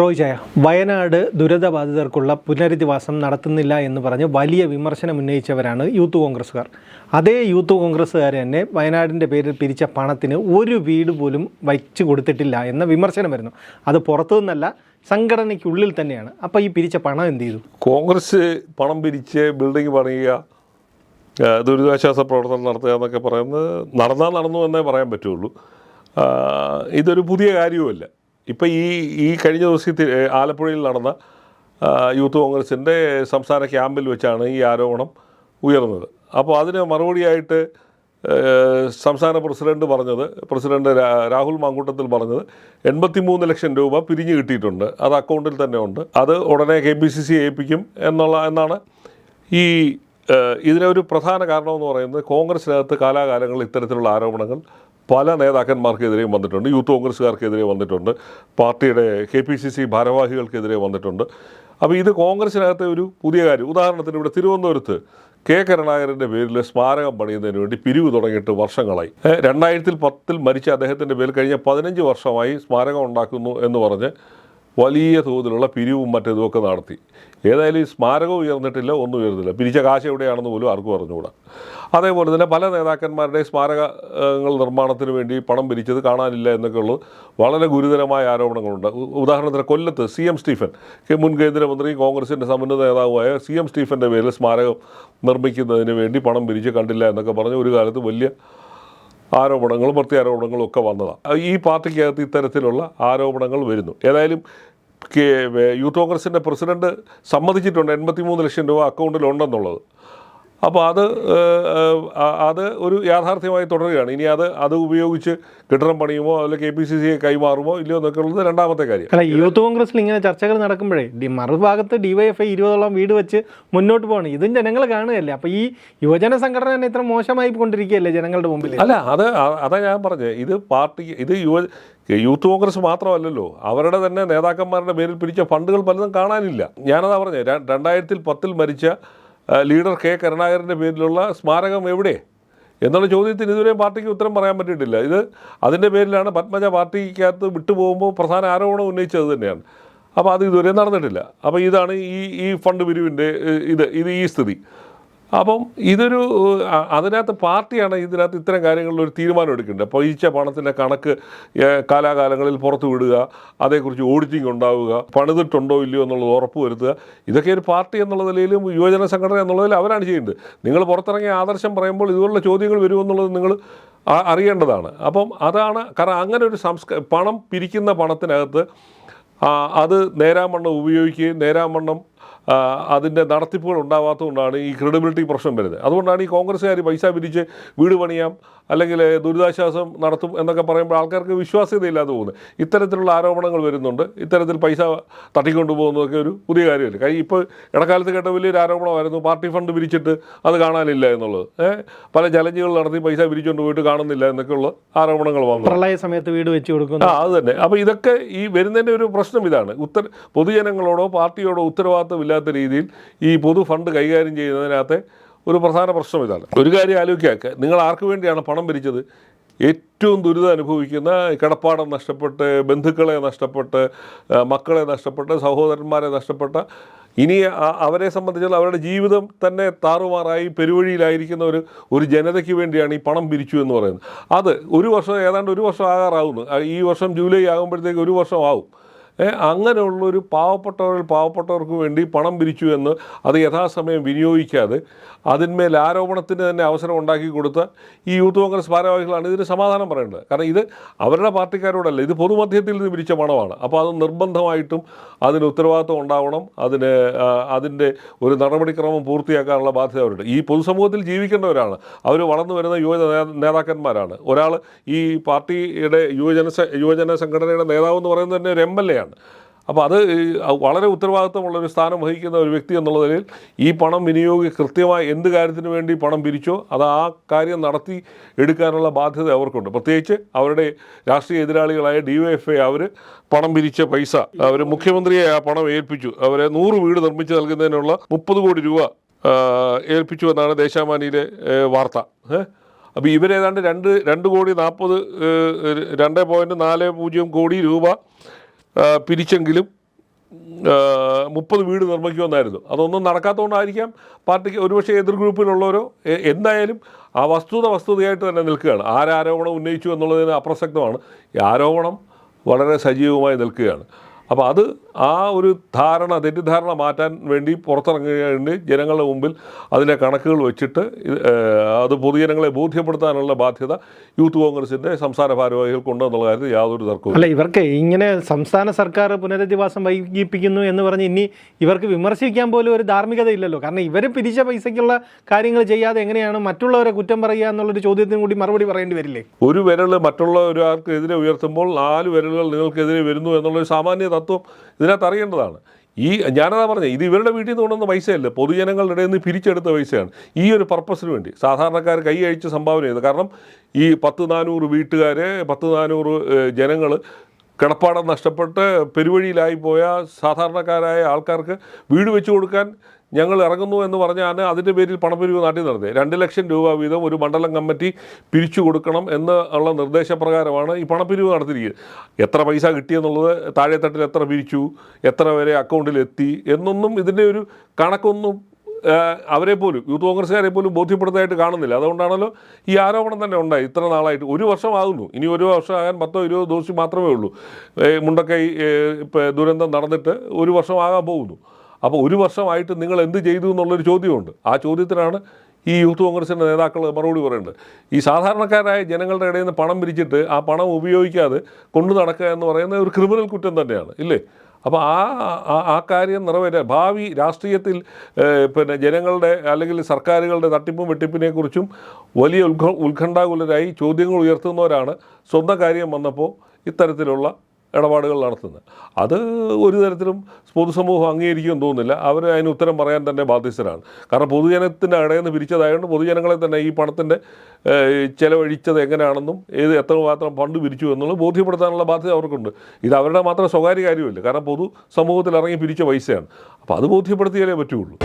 റോയ്ജയ വയനാട് ദുരിതബാധിതർക്കുള്ള പുനരധിവാസം നടത്തുന്നില്ല എന്ന് പറഞ്ഞ് വലിയ വിമർശനം ഉന്നയിച്ചവരാണ് യൂത്ത് കോൺഗ്രസ്സുകാർ. അതേ യൂത്ത് കോൺഗ്രസ്സുകാർ തന്നെ വയനാടിന്റെ പേരിൽ പിരിച്ച പണത്തിന് ഒരു വീട് പോലും വച്ചു കൊടുത്തിട്ടില്ല എന്ന വിമർശനം വരുന്നു. അത് പുറത്തു നിന്നല്ല സംഘടനയ്ക്കുള്ളിൽ തന്നെയാണ്. അപ്പോൾ ഈ പിരിച്ച പണം എന്ത് ചെയ്തു? കോൺഗ്രസ് പണം പിരിച്ച് ബിൽഡിംഗ് പണിയുക ദുരിതാശ്വാസ പ്രവർത്തനം നടത്തുക എന്നൊക്കെ പറയുന്നത് നടന്നാൽ നടന്നു എന്നേ പറയാൻ പറ്റുള്ളൂ. ഇതൊരു പുതിയ കാര്യവുമല്ല. ഇപ്പം ഈ ഈ കഴിഞ്ഞ ദിവസം ആലപ്പുഴയിൽ നടന്ന യൂത്ത് കോൺഗ്രസിന്റെ സംസ്ഥാന ക്യാമ്പിൽ വെച്ചാണ് ഈ ആരോപണം ഉയർന്നത്. അപ്പോൾ അതിന് മറുപടിയായിട്ട് സംസ്ഥാന പ്രസിഡന്റ് പറഞ്ഞത് പ്രസിഡന്റ് രാഹുൽ മാങ്കൂട്ടത്തിൽ പറഞ്ഞത് എൺപത്തിമൂന്ന് ലക്ഷം രൂപ പിരിഞ്ഞു കിട്ടിയിട്ടുണ്ട്. അത് അക്കൗണ്ടിൽ തന്നെ ഉണ്ട്. അത് ഉടനെ കെ പി സി സി ഏൽപ്പിക്കും എന്നുള്ള എന്നാണ് ഈ ഇതിനൊരു പ്രധാന കാരണമെന്ന് പറയുന്നത് കോൺഗ്രസിനകത്ത് കാലാകാലങ്ങളിൽ ഇത്തരത്തിലുള്ള ആരോപണങ്ങൾ പല നേതാക്കന്മാർക്കെതിരെയും വന്നിട്ടുണ്ട്. യൂത്ത് കോൺഗ്രസ്സുകാർക്കെതിരെ വന്നിട്ടുണ്ട്. പാർട്ടിയുടെ കെ പി സി സി ഭാരവാഹികൾക്കെതിരെ വന്നിട്ടുണ്ട്. അപ്പോൾ ഇത് കോൺഗ്രസിനകത്തെ ഒരു പുതിയ കാര്യം. ഉദാഹരണത്തിന് ഇവിടെ തിരുവനന്തപുരത്ത് കെ കരുണാകരന്റെ പേരിൽ സ്മാരകം പണിയുന്നതിന് വേണ്ടി പിരിവ് തുടങ്ങിയിട്ട് വർഷങ്ങളായി. രണ്ടായിരത്തിൽ പത്തിൽ മരിച്ച അദ്ദേഹത്തിന്റെ പേരിൽ കഴിഞ്ഞ പതിനഞ്ച് വർഷമായി സ്മാരകം ഉണ്ടാക്കുന്നു എന്ന് പറഞ്ഞ് വലിയ തോതിലുള്ള പിരിവും മറ്റേതും ഒക്കെ നടത്തി. ഏതായാലും ഈ സ്മാരകം ഉയർന്നിട്ടില്ല ഒന്നും ഉയർന്നില്ല. പിരിച്ച കാശ് എവിടെയാണെന്ന് പോലും ആർക്കും അറിഞ്ഞുകൂടാ. അതേപോലെ തന്നെ പല നേതാക്കന്മാരുടെ സ്മാരകങ്ങൾ നിർമ്മാണത്തിന് വേണ്ടി പണം പിരിച്ചത് കാണാനില്ല എന്നൊക്കെ വളരെ ഗുരുതരമായ ആരോപണങ്ങളുണ്ട്. ഉദാഹരണത്തിന് കൊല്ലത്ത് സി എം സ്റ്റീഫൻ മുൻ കേന്ദ്രമന്ത്രി കോൺഗ്രസിന്റെ സമുന്നത നേതാവുമായ സി എം സ്റ്റീഫന്റെ പേരിൽ സ്മാരകം നിർമ്മിക്കുന്നതിന് വേണ്ടി പണം പിരിച്ച് കണ്ടില്ല എന്നൊക്കെ പറഞ്ഞ് ഒരു കാലത്ത് വലിയ ആരോപണങ്ങളും പ്രത്യാരോപണങ്ങളും ഒക്കെ വന്നതാണ് ഈ പാർട്ടിക്കകത്ത് ഇത്തരത്തിലുള്ള ആരോപണങ്ങൾ വരുന്നു. ഏതായാലും യൂത്ത് കോൺഗ്രസിന്റെ പ്രസിഡന്റ് സമ്മതിച്ചിട്ടുണ്ട്. എൺപത്തിമൂന്ന് ലക്ഷം രൂപ അക്കൗണ്ടിലുണ്ടെന്നുള്ളത്. അപ്പോൾ അത് അത് ഒരു യാഥാർത്ഥ്യമായി തുടരുകയാണ്. ഇനി അത് അത് ഉപയോഗിച്ച് കെട്ടിടം പണിയുമോ അല്ലെ കെ പി സി സിയെ കൈമാറുമോ ഇല്ലയോ എന്നൊക്കെ ഉള്ളത് രണ്ടാമത്തെ കാര്യം. അല്ല യൂത്ത് കോൺഗ്രസിൽ ഇങ്ങനെ ചർച്ചകൾ നടക്കുമ്പോഴേ ഡി മറുഭാഗത്ത് ഡിവൈഎഫ്ഐ ഇരുപതോളം വീട് വെച്ച് മുന്നോട്ട് പോകണം ഇതും ജനങ്ങൾ കാണുകയല്ലേ. അപ്പോൾ ഈ യുവജന സംഘടന തന്നെ ഇത്ര മോശമായി കൊണ്ടിരിക്കുകയല്ലേ ജനങ്ങളുടെ മുമ്പിൽ? അല്ല അത് അതാ ഞാൻ പറഞ്ഞത് ഇത് പാർട്ടി ഇത് യുവ യൂത്ത് കോൺഗ്രസ് മാത്രമല്ലല്ലോ. അവരുടെ തന്നെ നേതാക്കന്മാരുടെ പേരിൽ പിരിച്ച ഫണ്ടുകൾ പലതും കാണാനില്ല. ഞാനതാ പറഞ്ഞത് രണ്ടായിരത്തിൽ പത്തിൽ മരിച്ച ലീഡർ കെ കരുണാകരന്റെ പേരിലുള്ള സ്മാരകം എവിടെ? എന്നുള്ള ചോദ്യത്തിന് ഇതുവരെയും പാർട്ടിക്ക് ഉത്തരം പറയാൻ പറ്റിയിട്ടില്ല. ഇത് അതിന്റെ പേരിലാണ് പത്മജ പാർട്ടിക്കകത്ത് വിട്ടുപോകുമ്പോൾ പ്രധാന ആരോപണം ഉന്നയിച്ചത് തന്നെയാണ്. അപ്പോൾ അത് ഇതുവരെ നടന്നിട്ടില്ല. അപ്പോൾ ഇതാണ് ഈ ഈ ഫണ്ട് പിരിവിന്റെ ഇത് ഇത് ഈ സ്ഥിതി. അപ്പം ഇതൊരു അതിനകത്ത് പാർട്ടിയാണ് ഇതിനകത്ത് ഇത്തരം കാര്യങ്ങളിൽ ഒരു തീരുമാനം എടുക്കേണ്ടത്. അപ്പോൾ ഈച്ച പണത്തിന്റെ കണക്ക് കാലാകാലങ്ങളിൽ പുറത്തു വിടുക അതേക്കുറിച്ച് ഓഡിറ്റിംഗ് ഉണ്ടാവുക പണിതിട്ടുണ്ടോ ഇല്ലയോ എന്നുള്ളത് ഉറപ്പ് വരുത്തുക. ഇതൊക്കെ ഒരു പാർട്ടി എന്നുള്ള നിലയിലും യുവജന സംഘടന എന്നുള്ളതിൽ അവരാണ് ചെയ്യേണ്ടത് നിങ്ങൾ പുറത്തിറങ്ങിയ ആദർശം പറയുമ്പോൾ ഇതുപോലുള്ള ചോദ്യങ്ങൾ വരുമെന്നുള്ളത് നിങ്ങൾ അറിയേണ്ടതാണ്. അപ്പം അതാണ് കാരണം അങ്ങനെ ഒരു സംസ്ക പണം പിരിക്കുന്ന പണത്തിനകത്ത് അത് നേരാമണ്ണം ഉപയോഗിക്കുകയും നേരാമണ്ണം അതിന്റെ നടത്തിപ്പുകൾ ഉണ്ടാവാത്തതുകൊണ്ടാണ് ഈ ക്രെഡിബിലിറ്റി പ്രശ്നം വരുന്നത്. അതുകൊണ്ടാണ് ഈ കോൺഗ്രസ്സുകാർ പൈസ പിരിച്ച് വീട് പണിയാം അല്ലെങ്കിൽ ദുരിതാശ്വാസം നടത്തും എന്നൊക്കെ പറയുമ്പോൾ ആൾക്കാർക്ക് വിശ്വാസ്യതയില്ലാതെ പോകുന്നത്. ഇത്തരത്തിലുള്ള ആരോപണങ്ങൾ വരുന്നുണ്ട്. ഇത്തരത്തിൽ പൈസ തട്ടിക്കൊണ്ടുപോകുന്നതൊക്കെ ഒരു പുതിയ കാര്യമല്ല. കാര്യം ഇപ്പോൾ ഇടക്കാലത്ത് കേട്ട വലിയൊരു ആരോപണമായിരുന്നു. പാർട്ടി ഫണ്ട് പിരിച്ചിട്ട് അത് കാണാനില്ല എന്നുള്ളത്. പല ചലഞ്ചുകൾ നടത്തി പൈസ പിരിച്ചുകൊണ്ട് പോയിട്ട് കാണുന്നില്ല എന്നൊക്കെയുള്ള ആരോപണങ്ങൾ വന്നു. പ്രളയ സമയത്ത് വീട് വെച്ച് കൊടുക്കുന്നു. ആ അത് തന്നെ. അപ്പോൾ ഇതൊക്കെ ഈ വരുന്നതിന്റെ ഒരു പ്രശ്നം ഇതാണ്. ഉത്തര പൊതുജനങ്ങളോടോ പാർട്ടിയോടോ ഉത്തരവാദിത്തമില്ലാത്ത രീതിയിൽ ഈ പൊതു ഫണ്ട് കൈകാര്യം ചെയ്യുന്നതിനകത്തെ ഒരു പ്രധാന പ്രശ്നം ഇതാണ്. ഒരു കാര്യം ആലോചിക്കുക നിങ്ങൾ ആർക്ക് വേണ്ടിയാണ് പണം പിരിച്ചത്? ഏറ്റവും ദുരിതം അനുഭവിക്കുന്ന കിടപ്പാടം നഷ്ടപ്പെട്ട് ബന്ധുക്കളെ നഷ്ടപ്പെട്ട് മക്കളെ നഷ്ടപ്പെട്ട് സഹോദരന്മാരെ നഷ്ടപ്പെട്ട ഇനി അവരെ സംബന്ധിച്ചാൽ അവരുടെ ജീവിതം തന്നെ താറുമാറായി പെരുവഴിയിലായിരിക്കുന്ന ഒരു ഒരു ജനതയ്ക്ക് വേണ്ടിയാണ് ഈ പണം പിരിച്ചു എന്ന് പറയുന്നത്. അത് ഒരു വർഷം ഏതാണ്ട് ഒരു വർഷം ആകാറാവുന്നു. ഈ വർഷം ജൂലൈ ആകുമ്പോഴത്തേക്ക് ഒരു വർഷം ആവും അങ്ങനെയുള്ളൊരു പാവപ്പെട്ടവരിൽ പാവപ്പെട്ടവർക്ക് വേണ്ടി പണം പിരിച്ചു എന്ന് അത് യഥാസമയം വിനിയോഗിക്കാതെ അതിന്മേൽ ആരോപണത്തിന് തന്നെ അവസരം ഉണ്ടാക്കി കൊടുത്ത ഈ യൂത്ത് കോൺഗ്രസ് ഭാരവാഹികളാണ് ഇതിന് സമാധാനം പറയേണ്ടത്. കാരണം ഇത് അവരുടെ പാർട്ടിക്കാരോടല്ല ഇത് പൊതുമധ്യത്തിൽ നിന്ന് പിരിച്ച പണമാണ്. അപ്പോൾ അത് നിർബന്ധമായിട്ടും അതിന് ഉത്തരവാദിത്വം ഉണ്ടാവണം. അതിന് അതിന്റെ ഒരു നടപടിക്രമം പൂർത്തിയാക്കാനുള്ള ബാധ്യത അവരുണ്ട് ഈ പൊതുസമൂഹത്തിൽ ജീവിക്കേണ്ടവരാണ്. അവർ വളർന്നു വരുന്ന യുവജന നേതാക്കന്മാരാണ്. ഒരാൾ ഈ പാർട്ടിയുടെ യുവജന യുവജന സംഘടനയുടെ നേതാവ് എന്ന് പറയുന്നത് തന്നെ ഒരു എം എൽ എ ആണ് അപ്പോൾ അത് വളരെ ഉത്തരവാദിത്തമുള്ള ഒരു സ്ഥാനം വഹിക്കുന്ന ഒരു വ്യക്തി എന്നുള്ള നിലയിൽ ഈ പണം വിനിയോഗി കൃത്യമായി എന്ത് കാര്യത്തിന് വേണ്ടി പണം പിരിച്ചോ അത് ആ കാര്യം നടത്തി എടുക്കാനുള്ള ബാധ്യത അവർക്കുണ്ട്. പ്രത്യേകിച്ച് അവരുടെ രാഷ്ട്രീയ എതിരാളികളായ ഡി വൈ എഫ് ഐ അവർ പണം പിരിച്ച പൈസ അവർ മുഖ്യമന്ത്രിയെ ആ പണം ഏൽപ്പിച്ചു. അവരെ നൂറ് വീട് നിർമ്മിച്ച് നൽകുന്നതിനുള്ള മുപ്പത് കോടി രൂപ ഏൽപ്പിച്ചു എന്നാണ് ദേശാമാനിയിലെ വാർത്ത. അപ്പോൾ ഇവരേതാണ്ട് രണ്ട് രണ്ട് കോടി നാൽപ്പത് രണ്ട് പോയിന്റ് നാല് പൂജ്യം കോടി രൂപ പിരിച്ചെങ്കിലും മുപ്പത് വീട് നിർമ്മിക്കുമെന്നായിരുന്നു. അതൊന്നും നടക്കാത്തതുകൊണ്ടായിരിക്കാം പാർട്ടിക്ക് ഒരുപക്ഷെ എതിർ ഗ്രൂപ്പിലുള്ളവരോ എന്തായാലും ആ വസ്തുത വസ്തുതയായിട്ട് തന്നെ നിൽക്കുകയാണ്. ആരാരോപണം ഉന്നയിച്ചു എന്നുള്ളതിന് അപ്രസക്തമാണ്. ഈ ആരോപണം വളരെ സജീവമായി നിൽക്കുകയാണ്. അപ്പോൾ അത് ആ ഒരു ധാരണ തെറ്റിദ്ധാരണ മാറ്റാൻ വേണ്ടി പുറത്തിറങ്ങേണ്ടി ജനങ്ങളുടെ മുമ്പിൽ അതിന്റെ കണക്കുകൾ വെച്ചിട്ട് അത് പൊതുജനങ്ങളെ ബോധ്യപ്പെടുത്താനുള്ള ബാധ്യത യൂത്ത് കോൺഗ്രസിന്റെ സംസ്ഥാന ഭാരവാഹികൾക്കുണ്ടെന്നുള്ള കാര്യത്തിൽ യാതൊരു തർക്കവും അല്ല ഇവർക്ക് ഇങ്ങനെ സംസ്ഥാന സർക്കാർ പുനരധിവാസം വൈകിപ്പിക്കുന്നു എന്ന് പറഞ്ഞ് ഇനി ഇവർക്ക് വിമർശിക്കാൻ പോലും ഒരു ധാർമ്മികത ഇല്ലല്ലോ. കാരണം ഇവർ പിരിച്ച പൈസയ്ക്കുള്ള കാര്യങ്ങൾ ചെയ്യാതെ എങ്ങനെയാണ് മറ്റുള്ളവരെ കുറ്റം പറയുക എന്നുള്ളൊരു ചോദ്യത്തിന് കൂടി മറുപടി പറയേണ്ടി വരില്ലേ? ഒരു വിരൽ മറ്റുള്ള ഒരാൾക്കെതിരെ ഉയർത്തുമ്പോൾ നാല് വിരലുകൾ നിങ്ങൾക്കെതിരെ വരുന്നു എന്നുള്ളൊരു സാമാന്യ തത്വം ഇതിനകത്ത് അറിയേണ്ടതാണ്. ഈ ഞാനതാ പറഞ്ഞത് ഇത് ഇവരുടെ വീട്ടിൽ നിന്ന് കൊണ്ടുവന്ന പൈസയല്ല പൊതുജനങ്ങളുടെ ഇടയിൽ നിന്ന് പിരിച്ചെടുത്ത പൈസയാണ്. ഈ ഒരു പർപ്പസിന് വേണ്ടി. സാധാരണക്കാർ കൈ അഴിച്ച് സംഭാവന ചെയ്ത്. കാരണം ഈ പത്ത് നാനൂറ് വീട്ടുകാരെ പത്ത് നാനൂറ് ജനങ്ങൾ കിടപ്പാടം നഷ്ടപ്പെട്ട് പെരുവഴിയിലായി പോയ സാധാരണക്കാരായ ആൾക്കാർക്ക് വീട് വെച്ചു കൊടുക്കാൻ ഞങ്ങൾ ഇറങ്ങുന്നു എന്ന് പറഞ്ഞാൽ അതിന്റെ പേരിൽ പണപ്പിരിവ് നാട്ടിൽ നടത്തി രണ്ട് ലക്ഷം രൂപ വീതം ഒരു മണ്ഡലം കമ്മിറ്റി പിരിച്ചു കൊടുക്കണം എന്ന് ഉള്ള നിർദ്ദേശപ്രകാരമാണ് ഈ പണപ്പിരിവ് നടത്തിയിരിക്കുന്നത്. എത്ര പൈസ കിട്ടിയെന്നുള്ളത് താഴെത്തട്ടിൽ എത്ര പിരിച്ചു എത്ര വരെ അക്കൗണ്ടിൽ എത്തി എന്നൊന്നും ഇതിന്റെ ഒരു കണക്കൊന്നും അവരെ പോലും യൂത്ത് കോൺഗ്രസ്സുകാരെ പോലും ബോധ്യപ്പെടുത്തായിട്ട് കാണുന്നില്ല. അതുകൊണ്ടാണല്ലോ ഈ ആരോപണം തന്നെ ഉണ്ടായി ഇത്ര നാളായിട്ട് ഒരു വർഷമാകുന്നു. ഇനി ഒരു വർഷം ആകാൻ പത്തോ ഇരുപതോ ദിവസം മാത്രമേ ഉള്ളൂ. മുണ്ടക്കൈ ദുരന്തം നടന്നിട്ട് ഒരു വർഷമാകാൻ പോകുന്നു. അപ്പോൾ ഒരു വർഷമായിട്ട് നിങ്ങൾ എന്ത് ചെയ്തു എന്നുള്ളൊരു ചോദ്യമുണ്ട്. ആ ചോദ്യത്തിനാണ് ഈ യൂത്ത് കോൺഗ്രസിന്റെ നേതാക്കൾ മറുപടി പറയേണ്ടത് ഈ സാധാരണക്കാരായ ജനങ്ങളുടെ ഇടയിൽ നിന്ന് പണം പിരിച്ചിട്ട് ആ പണം ഉപയോഗിക്കാതെ കൊണ്ടു നടക്കുക എന്ന് പറയുന്നത് ഒരു ക്രിമിനൽ കുറ്റം തന്നെയാണ് ഇല്ലേ? അപ്പോൾ ആ ആ- കാര്യം നിറവേറ്റാൻ ഭാവി രാഷ്ട്രീയത്തിൽ പിന്നെ ജനങ്ങളുടെ അല്ലെങ്കിൽ സർക്കാരുകളുടെ തട്ടിപ്പും വെട്ടിപ്പിനെക്കുറിച്ചും വലിയ ഉത്ക ഉത്കണ്ഠാകുലരായി ചോദ്യങ്ങൾ ഉയർത്തുന്നവരാണ് സ്വന്തം കാര്യം വന്നപ്പോൾ ഇത്തരത്തിലുള്ള ഇടപാടുകൾ നടത്തുന്നത്. അത് ഒരു തരത്തിലും പൊതുസമൂഹം അംഗീകരിക്കുമെന്ന് തോന്നുന്നില്ല. അവർ അതിന് ഉത്തരം പറയാൻ തന്നെ ബാധ്യസ്ഥരാണ്. കാരണം പൊതുജനത്തിന്റെ ഇടയിൽ നിന്ന് പിരിച്ചതായതുകൊണ്ട് പൊതുജനങ്ങളെ തന്നെ ഈ പണത്തിന്റെ ചിലവഴിച്ചത് എങ്ങനെയാണെന്നും ഏത് എത്രമാത്രം ഫണ്ട് പിരിച്ചു എന്നുള്ളത് ബോധ്യപ്പെടുത്താനുള്ള ബാധ്യത അവർക്കുണ്ട്. ഇത് അവരുടെ മാത്രം സ്വകാര്യ കാര്യമല്ല. കാരണം പൊതു സമൂഹത്തിൽ ഇറങ്ങി പിരിച്ച പൈസയാണ്. അപ്പോൾ അത് ബോധ്യപ്പെടുത്തിയാലേ പറ്റുള്ളൂ